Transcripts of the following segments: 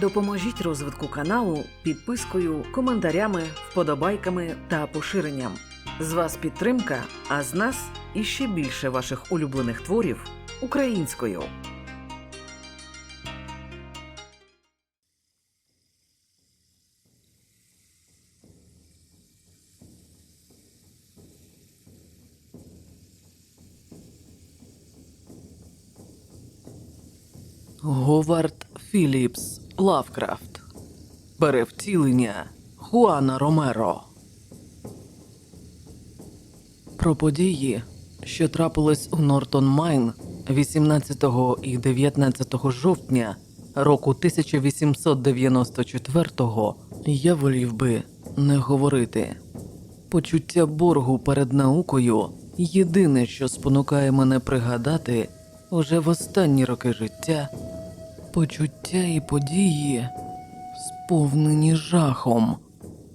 Допоможіть розвитку каналу підпискою, коментарями, вподобайками та поширенням. З вас підтримка, а з нас іще більше ваших улюблених творів українською. Говард Філіпс Лавкрафт. Перевтілення Хуана Ромеро. Про події, що трапились у Нортон Майн 18 і 19 жовтня року 1894-го, я волів би не говорити. Почуття боргу перед наукою єдине, що спонукає мене пригадати уже в останні роки життя почуття і події, сповнені жахом,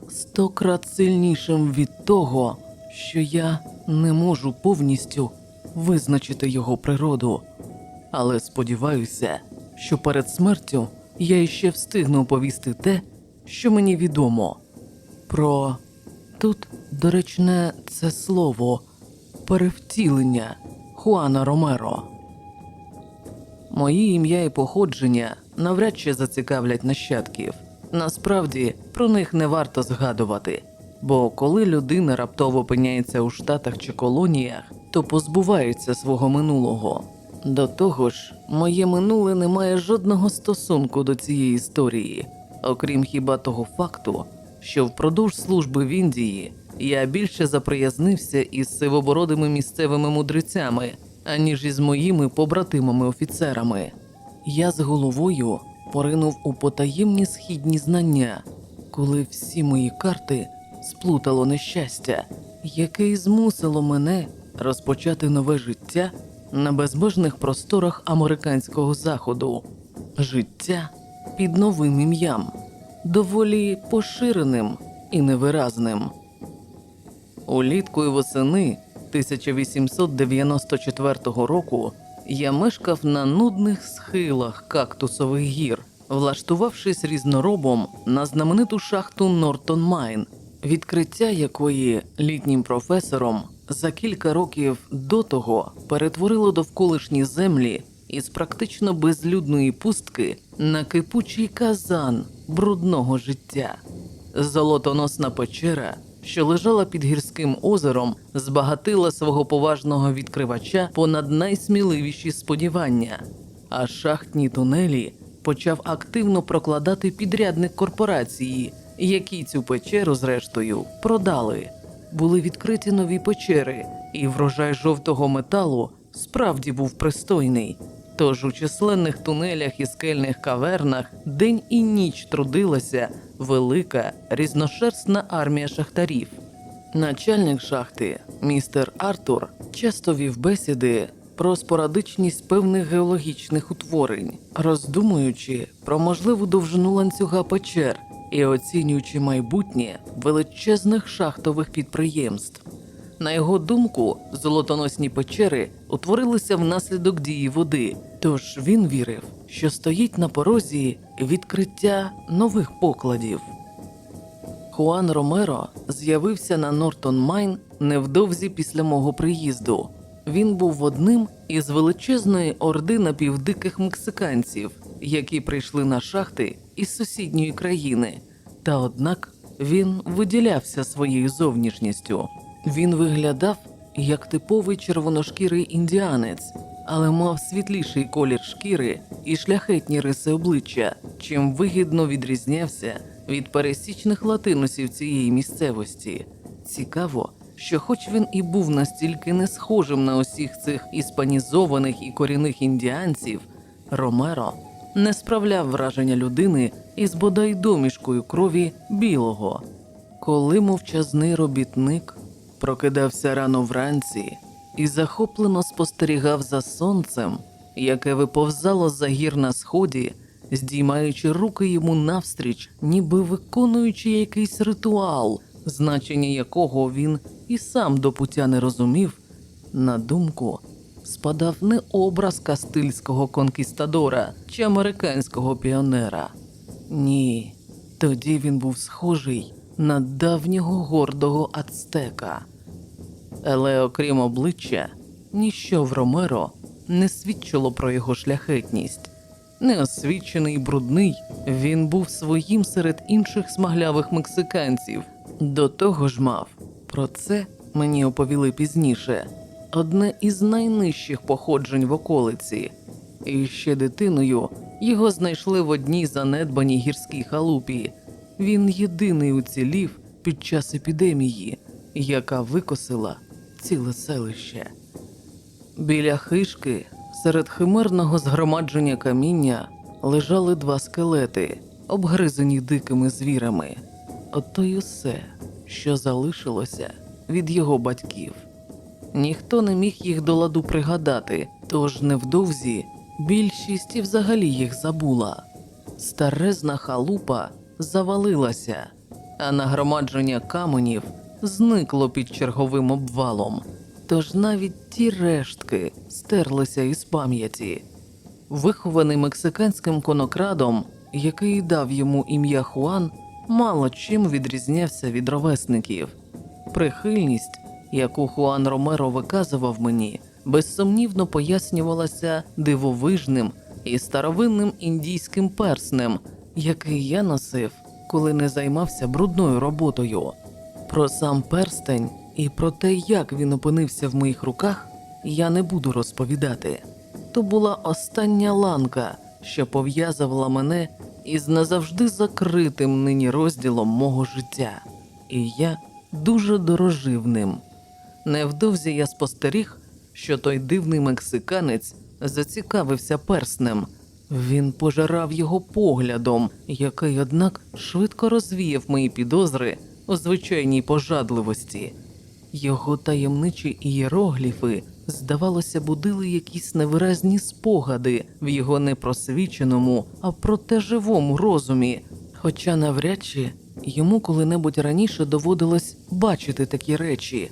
сто крат сильнішим від того, що я не можу повністю визначити його природу. Але сподіваюся, що перед смертю я іще встигну оповісти те, що мені відомо. Про тут доречне це слово перевтілення Хуана Ромеро. Мої ім'я і походження навряд чи зацікавлять нащадків. Насправді про них не варто згадувати, бо коли людина раптово опиняється у штатах чи колоніях, то позбувається свого минулого. До того ж, моє минуле не має жодного стосунку до цієї історії, окрім хіба того факту, що впродовж служби в Індії я більше заприязнився із сивобородими місцевими мудрецями, аніж із моїми побратимами-офіцерами. Я з головою поринув у потаємні східні знання, коли всі мої карти сплутало нещастя, яке й змусило мене розпочати нове життя на безмежних просторах американського заходу. Життя під новим ім'ям, доволі поширеним і невиразним. Улітку і восени 1894 року я мешкав на нудних схилах кактусових гір, влаштувавшись різноробом на знамениту шахту Нортон Майн, відкриття якої літнім професором за кілька років до того перетворило довколишні землі із практично безлюдної пустки на кипучий казан брудного життя. Золотоносна печера, що лежала під гірським озером, збагатила свого поважного відкривача понад найсміливіші сподівання, а шахтні тунелі почав активно прокладати підрядник корпорації, які цю печеру, зрештою, продали. Були відкриті нові печери, і врожай жовтого металу справді був пристойний. Тож у численних тунелях і скельних кавернах день і ніч трудилася велика різношерстна армія шахтарів. Начальник шахти, містер Артур, часто вів бесіди про спорадичність певних геологічних утворень, роздумуючи про можливу довжину ланцюга печер і оцінюючи майбутнє величезних шахтових підприємств. На його думку, золотоносні печери утворилися внаслідок дії води, тож він вірив, що стоїть на порозі відкриття нових покладів. Хуан Ромеро з'явився на Нортон Майн невдовзі після мого приїзду. Він був одним із величезної орди напівдиких мексиканців, які прийшли на шахти із сусідньої країни. Та однак він виділявся своєю зовнішністю. Він виглядав як типовий червоношкірий індіанець, але мав світліший колір шкіри і шляхетні риси обличчя, чим вигідно відрізнявся від пересічних латиносів цієї місцевості. Цікаво, що, хоч він і був настільки не схожим на усіх цих іспанізованих і корінних індіанців, Ромеро не справляв враження людини із бодай домішкою крові білого. Коли мовчазний робітник прокидався рано вранці і захоплено спостерігав за сонцем, яке виповзало за гір на сході, здіймаючи руки йому навстріч, ніби виконуючи якийсь ритуал, значення якого він і сам до пуття не розумів, на думку спадав не образ кастильського конкістадора чи американського піонера, Ні, тоді він був схожий на давнього гордого ацтека. Але окрім обличчя, ніщо в Ромеро не свідчило про його шляхетність. Неосвічений і брудний, він був своїм серед інших смаглявих мексиканців. До того ж мав, про це мені оповіли пізніше, одне із найнижчих походжень в околиці. І ще дитиною його знайшли в одній занедбаній гірській халупі. Він єдиний уцілів під час епідемії, яка викосила ціле селище. Біля хишки, серед химерного згромадження каміння, лежали два скелети, обгризані дикими звірами. Ото й усе, що залишилося від його батьків. Ніхто не міг їх до ладу пригадати, тож невдовзі більшість і взагалі їх забула. Старезна халупа завалилася, а нагромадження каменів зникло під черговим обвалом. Тож навіть ті рештки стерлися із пам'яті. Вихований мексиканським конокрадом, який дав йому ім'я Хуан, мало чим відрізнявся від ровесників. Прихильність, яку Хуан Ромеро виказував мені, безсумнівно пояснювалася дивовижним і старовинним індійським перснем, який я носив, коли не займався брудною роботою. Про сам перстень і про те, як він опинився в моїх руках, я не буду розповідати. То була остання ланка, що пов'язувала мене із назавжди закритим нині розділом мого життя, і я дуже дорожив ним. Невдовзі я спостеріг, що той дивний мексиканець зацікавився перснем. Він пожирав його поглядом, який, однак, швидко розвіяв мої підозри у звичайній пожадливості. Його таємничі ієрогліфи, здавалося, будили якісь невиразні спогади в його непросвіченому, а проте живому розумі, хоча навряд чи йому коли-небудь раніше доводилось бачити такі речі.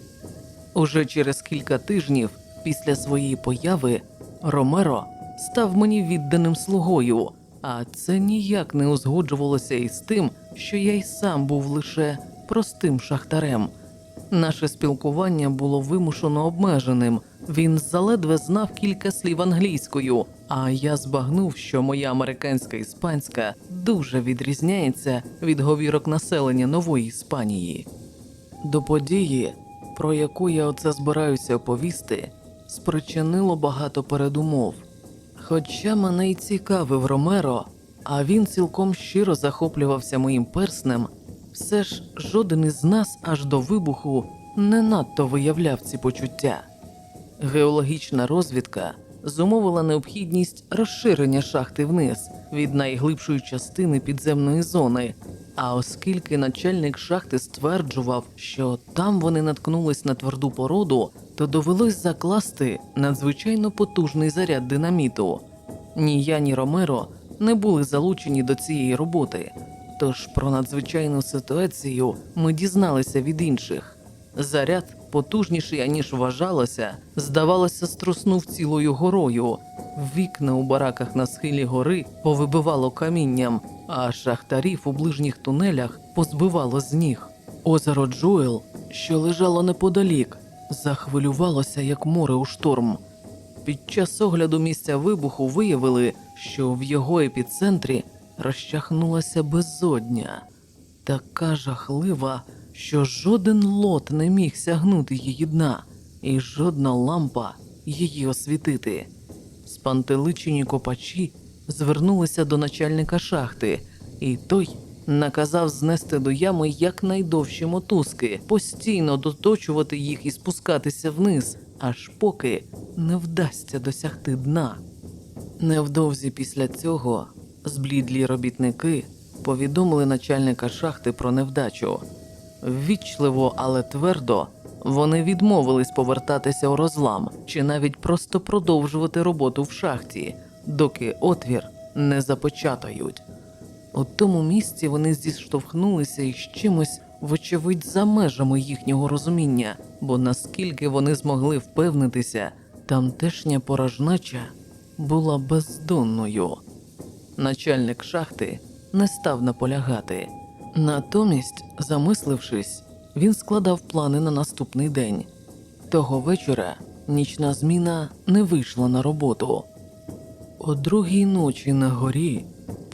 Уже через кілька тижнів після своєї появи Ромеро став мені відданим слугою, а це ніяк не узгоджувалося із тим, що я й сам був лише простим шахтарем. Наше спілкування було вимушено обмеженим. Він заледве знав кілька слів англійською, а я збагнув, що моя американська іспанська дуже відрізняється від говірок населення нової Іспанії. До події, про яку я оце збираюся оповісти, спричинило багато передумов. Хоча мене й цікавив Ромеро, а він цілком щиро захоплювався моїм перснем, все ж жоден із нас аж до вибуху не надто виявляв ці почуття. Геологічна розвідка зумовила необхідність розширення шахти вниз від найглибшої частини підземної зони. А оскільки начальник шахти стверджував, що там вони наткнулись на тверду породу, то довелось закласти надзвичайно потужний заряд динаміту. Ні я, ні Ромеро не були залучені до цієї роботи. Тож про надзвичайну ситуацію ми дізналися від інших. Заряд, потужніший, аніж вважалося, здавалося, струснув цілою горою. Вікна у бараках на схилі гори повибивало камінням, а шахтарів у ближніх тунелях позбивало з ніг. Озеро Джуел, що лежало неподалік, захвилювалося як море у шторм. Під час огляду місця вибуху виявили, що в його епіцентрі розчахнулася безодня, така жахлива, що жоден лот не міг сягнути її дна, і жодна лампа її освітити. Спантеличені копачі звернулися до начальника шахти, і той наказав знести до ями якнайдовші мотузки, постійно доточувати їх і спускатися вниз, аж поки не вдасться досягти дна. Невдовзі після цього зблідлі робітники повідомили начальника шахти про невдачу. Ввічливо, але твердо вони відмовились повертатися у розлам чи навіть просто продовжувати роботу в шахті, доки отвір не започатають. У тому місці вони зіштовхнулися із чимось, вочевидь, за межами їхнього розуміння, бо наскільки вони змогли впевнитися, тамтешня порожнача була бездонною. Начальник шахти не став наполягати. Натомість, замислившись, він складав плани на наступний день. Того вечора нічна зміна не вийшла на роботу. О другій ночі на горі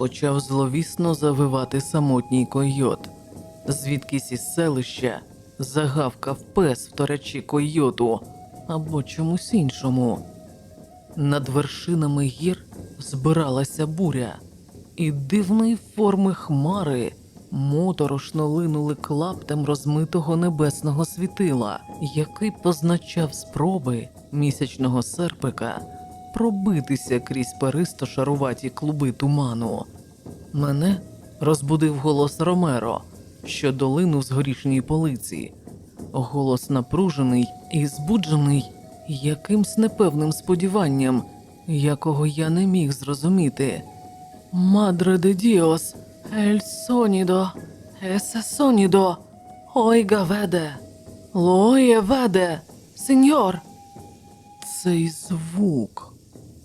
почав зловісно завивати самотній койот. Звідкись із селища загавкав пес вторачі койоту або чомусь іншому. Над вершинами гір збиралася буря, і дивної форми хмари моторошно линули клаптем розмитого небесного світила, який позначав спроби місячного серпика пробитися крізь перисто шаруваті клуби туману. Мене розбудив голос Ромеро, що долинув з горішньої полиці. Голос напружений і збуджений якимсь непевним сподіванням, якого я не міг зрозуміти. Мадре де Діос, ель сонідо, есе сонідо, ойга веде, лоє веде, сеньор. Цей звук.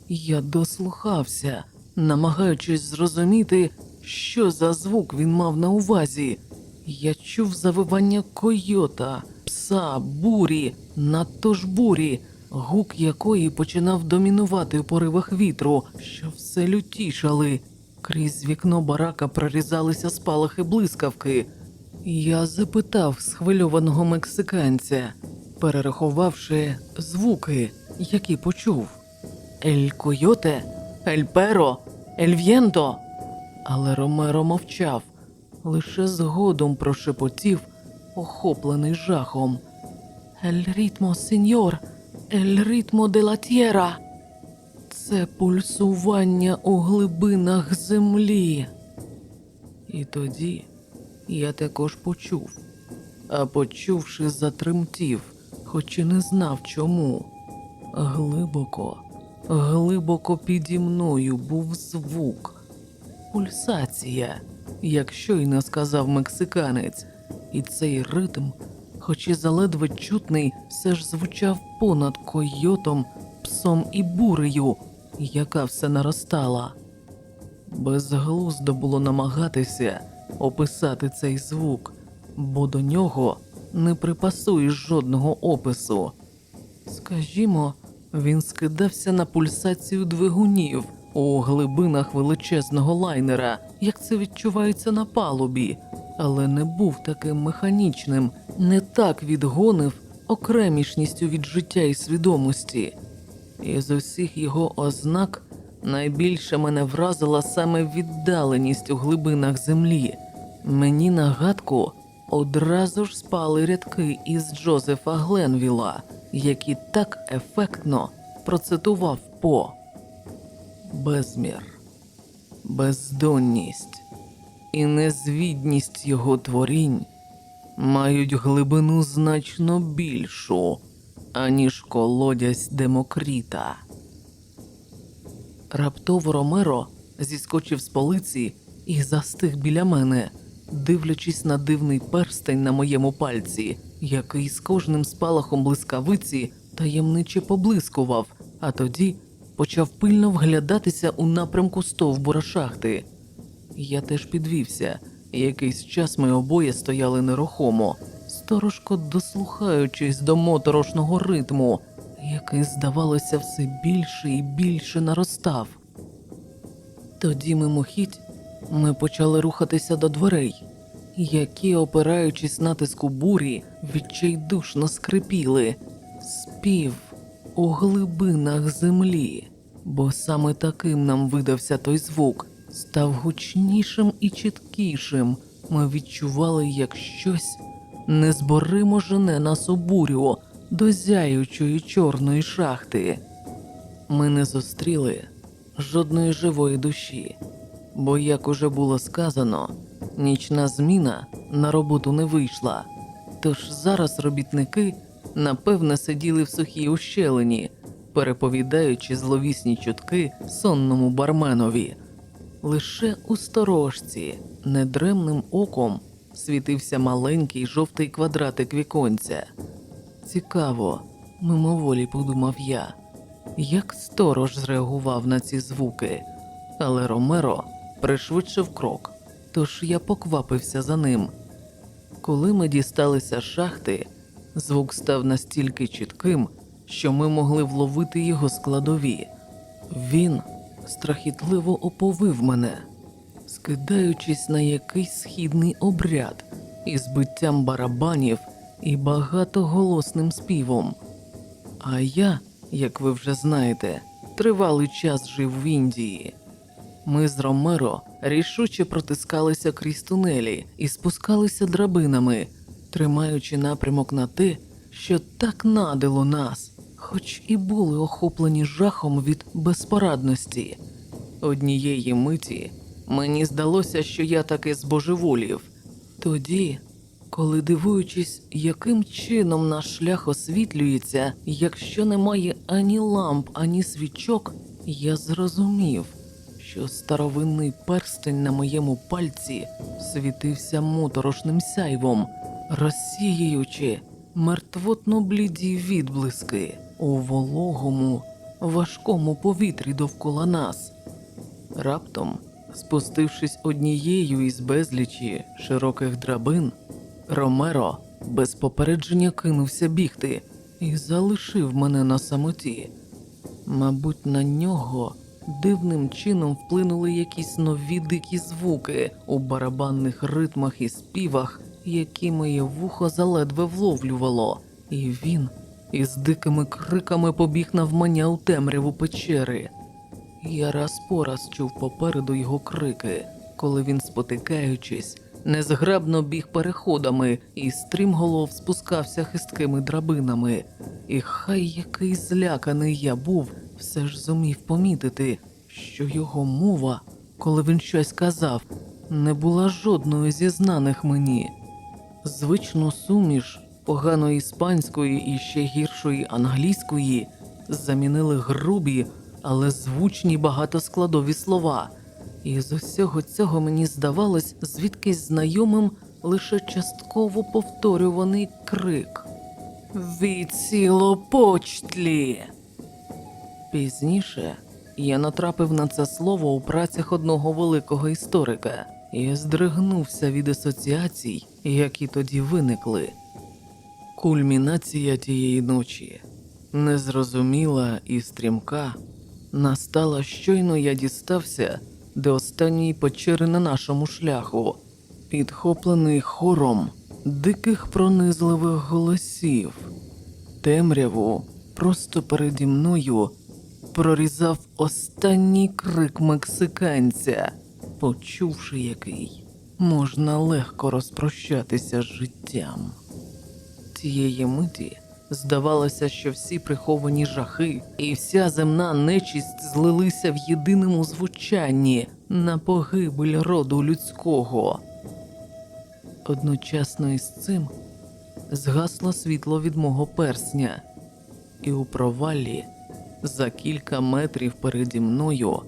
Я дослухався, намагаючись зрозуміти, що за звук він мав на увазі. Я чув завивання койота, пса, бурі, надто ж бурі, гук якої починав домінувати у поривах вітру, що все лютішали. Крізь вікно барака прорізалися спалахи блискавки. Я запитав схвильованого мексиканця, перерахувавши звуки, які почув. Ель койоте, ель перо, ель в'єнто. Але Ромеро мовчав, лише згодом прошепотів, охоплений жахом. Ель ритмо, сеньор, ель ритмо де ла тєра. Це пульсування у глибинах землі. І тоді я також почув, а почувши, затремтів, хоч і не знав чому. Глибоко, глибоко піді мною був звук, пульсація, як щойно сказав мексиканець, і цей ритм, хоч і заледве чутний, все ж звучав понад койотом, псом і бурею, яка все наростала. Безглуздо було намагатися описати цей звук, бо до нього не припасуєш жодного опису. Скажімо, він скидався на пульсацію двигунів у глибинах величезного лайнера, як це відчувається на палубі, але не був таким механічним, не так відгонив окремішністю від життя і свідомості. І з усіх його ознак найбільше мене вразила саме віддаленість у глибинах землі. Мені на гадку одразу ж спали рядки із Джозефа Гленвіла, які так ефектно процитував По. Безмір, бездонність і незвідність його творінь мають глибину значно більшу, аніж колодязь Демокріта. Раптово Ромеро зіскочив з полиці і застиг біля мене, дивлячись на дивний перстень на моєму пальці, який з кожним спалахом блискавиці таємниче поблискував, а тоді почав пильно вглядатися у напрямку стовбура шахти. Я теж підвівся, якийсь час ми обоє стояли нерухомо, сторожко дослухаючись до моторошного ритму, який, здавалося, все більше і більше наростав. Тоді мимохідь ми почали рухатися до дверей, які, опираючись натиску бурі, відчайдушно скрипіли, спів у глибинах землі, бо саме таким нам видався той звук, став гучнішим і чіткішим. Ми відчували, як щось незборимо жене нас у бурю до зяючої чорної шахти. Ми не зустріли жодної живої душі, бо, як уже було сказано, нічна зміна на роботу не вийшла. Тож зараз робітники напевне сиділи в сухій ущелині, переповідаючи зловісні чутки сонному барменові. Лише у сторожці недремним оком світився маленький жовтий квадратик віконця. Цікаво, мимоволі подумав я, як сторож зреагував на ці звуки, але Ромеро пришвидшив крок, тож я поквапився за ним. Коли ми дісталися шахти, звук став настільки чітким, що ми могли вловити його складові. Він страхітливо оповив мене, скидаючись на якийсь східний обряд із биттям барабанів і багатоголосним співом. А я, як ви вже знаєте, тривалий час жив в Індії. Ми з Ромеро рішуче протискалися крізь тунелі і спускалися драбинами, тримаючи напрямок на те, що так надило нас, хоч і були охоплені жахом від безпорадності. Однієї миті мені здалося, що я таки збожеволів. Тоді, коли дивуючись, яким чином наш шлях освітлюється, якщо немає ані ламп, ані свічок, я зрозумів, що старовинний перстень на моєму пальці світився моторошним сяйвом, розсіюючи мертвотно бліді відблиски у вологому, важкому повітрі довкола нас. Раптом, спустившись однією із безлічі широких драбин, Ромеро без попередження кинувся бігти і залишив мене на самоті. Мабуть, на нього дивним чином вплинули якісь нові дикі звуки у барабанних ритмах і співах, які моє вухо заледве вловлювало, і він із дикими криками побіг навмання у темряву печери. Я раз по раз чув попереду його крики, коли він, спотикаючись, незграбно біг переходами і стрімголов спускався хисткими драбинами. І хай який зляканий я був, все ж зумів помітити, що його мова, коли він щось казав, не була жодною зі знаних мені. Звичну суміш поганої іспанської і ще гіршої англійської замінили грубі, але звучні багатоскладові слова. І з усього цього мені здавалось звідкись знайомим лише частково повторюваний крик. Віцілопочтлі. Пізніше я натрапив на це слово у працях одного великого історика і здригнувся від асоціацій, які тоді виникли. Кульмінація тієї ночі, незрозуміла і стрімка, настала щойно я дістався до останньої печери на нашому шляху, підхоплений хором диких пронизливих голосів. Темряву просто переді мною прорізав останній крик мексиканця, почувши який можна легко розпрощатися з життям. Тієї миті здавалося, що всі приховані жахи і вся земна нечість злилися в єдиному звучанні на погибель роду людського. Одночасно із цим згасло світло від мого персня, і у провалі за кілька метрів переді мною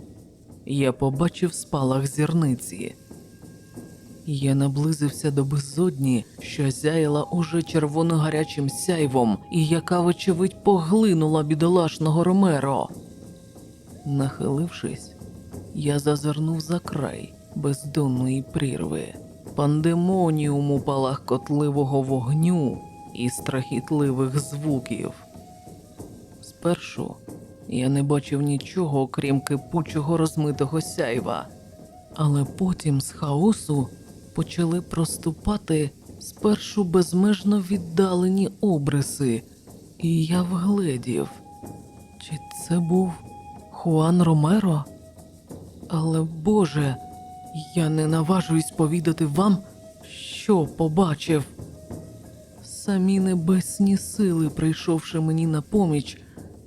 я побачив спалах зірниці. Я наблизився до безодні, що зяяла уже червоно-гарячим сяйвом, і яка, вочевидь, поглинула бідолашного Ромеро. Нахилившись, я зазирнув за край бездонної прірви, пандемоніум у палах котливого вогню і страхітливих звуків. Спершу я не бачив нічого, окрім кипучого розмитого сяйва, але потім з хаосу почали проступати спершу безмежно віддалені обриси, і я вгледів, чи це був Хуан Ромеро? Але Боже, я не наважуюсь повідати вам, що побачив. Самі небесні сили, прийшовши мені на поміч,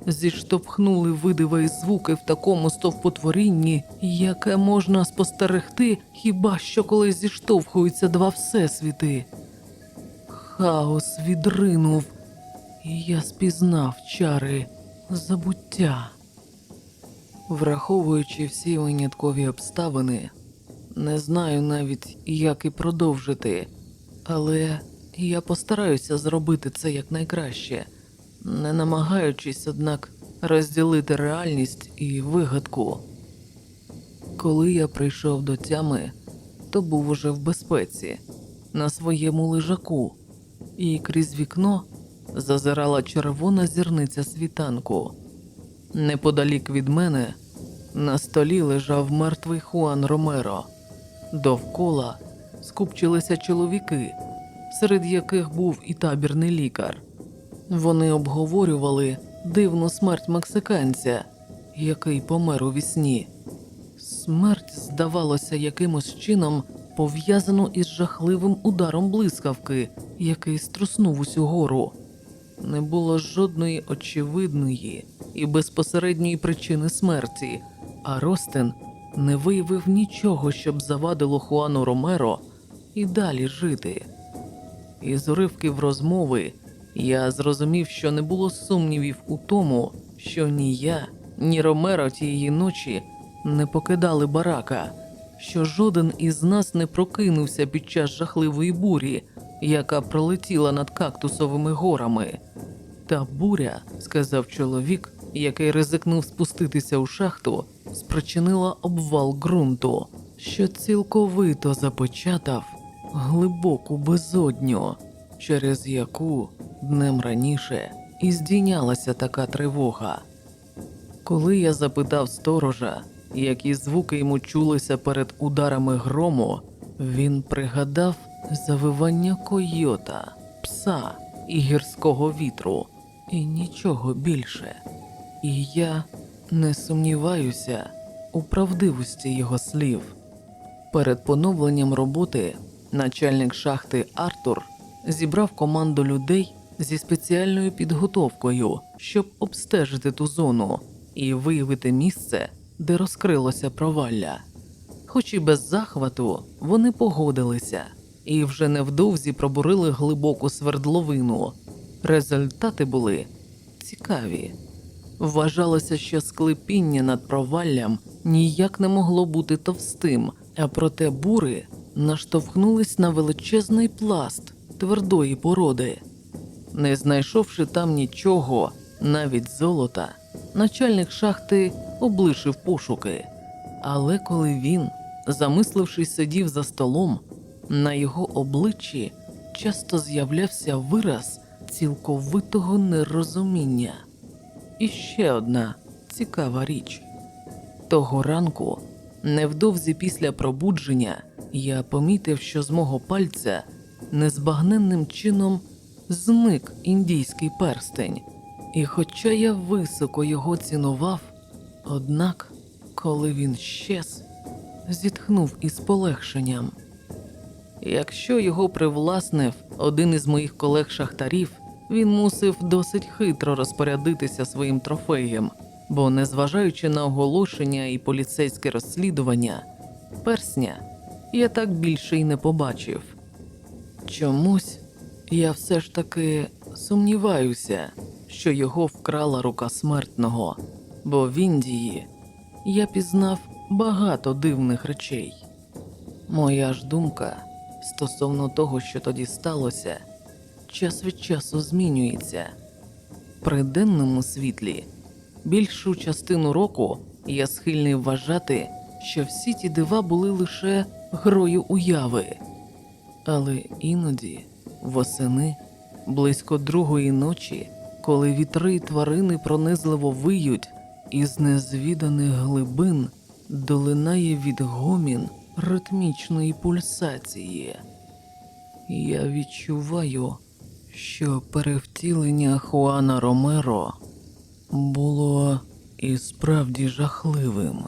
зіштовхнули видива і звуки в такому стовпотворінні, яке можна спостерегти хіба що коли зіштовхуються два всесвіти. Хаос відринув, і я спізнав чари забуття. Враховуючи всі виняткові обставини, не знаю навіть, як і продовжити, але я постараюся зробити це якнайкраще, не намагаючись, однак, розділити реальність і вигадку. Коли я прийшов до тями, начебто був уже в безпеці, на своєму лежаку, і крізь вікно зазирала червона зірниця світанку. Неподалік від мене на столі лежав мертвий Хуан Ромеро. Довкола скупчилися чоловіки, серед яких був і табірний лікар. Вони обговорювали дивну смерть мексиканця, який помер у вісні. Смерть здавалося якимось чином пов'язану із жахливим ударом блискавки, який струснув усю гору. Не було жодної очевидної і безпосередньої причини смерті, а Ростен не виявив нічого, щоб завадило Хуану Ромеро і далі жити. Із уривків розмови я зрозумів, що не було сумнівів у тому, що ні я, ні Ромеро тієї ночі не покидали барака, що жоден із нас не прокинувся під час жахливої бурі, яка пролетіла над кактусовими горами. Та буря, сказав чоловік, який ризикнув спуститися у шахту, спричинила обвал ґрунту, що цілковито запечатав глибоку безодню, через яку днем раніше і здійнялася така тривога. Коли я запитав сторожа, які звуки йому чулися перед ударами грому, він пригадав завивання койота, пса і гірського вітру, і нічого більше. І я не сумніваюся у правдивості його слів. Перед поновленням роботи начальник шахти Артур зібрав команду людей зі спеціальною підготовкою, щоб обстежити ту зону і виявити місце, де розкрилося провалля. Хоч і без захвату, вони погодилися і вже невдовзі пробурили глибоку свердловину. Результати були цікаві. Вважалося, що склепіння над проваллям ніяк не могло бути товстим, а проте бури наштовхнулись на величезний пласт твердої породи. Не знайшовши там нічого, навіть золота, начальник шахти облишив пошуки. Але коли він, замислившись, сидів за столом, на його обличчі часто з'являвся вираз цілковитого нерозуміння. І ще одна цікава річ. Того ранку, невдовзі після пробудження, я помітив, що з мого пальця незбагненним чином зник індійський перстень. І хоча я високо його цінував, однак, коли він щез, зітхнув із полегшенням. Якщо його привласнив один із моїх колег-шахтарів, він мусив досить хитро розпорядитися своїм трофеєм, бо, незважаючи на оголошення і поліцейське розслідування, персня я так більше й не побачив. Чомусь я все ж таки сумніваюся, що його вкрала рука смертного, бо в Індії я пізнав багато дивних речей. Моя ж думка стосовно того, що тоді сталося, час від часу змінюється. При денному світлі більшу частину року я схильний вважати, що всі ті дива були лише грою уяви. Але іноді, восени, близько другої ночі, коли вітри й тварини пронизливо виють, із незвіданих глибин долинає відгомін ритмічної пульсації. Я відчуваю, що перевтілення Хуана Ромеро було і справді жахливим.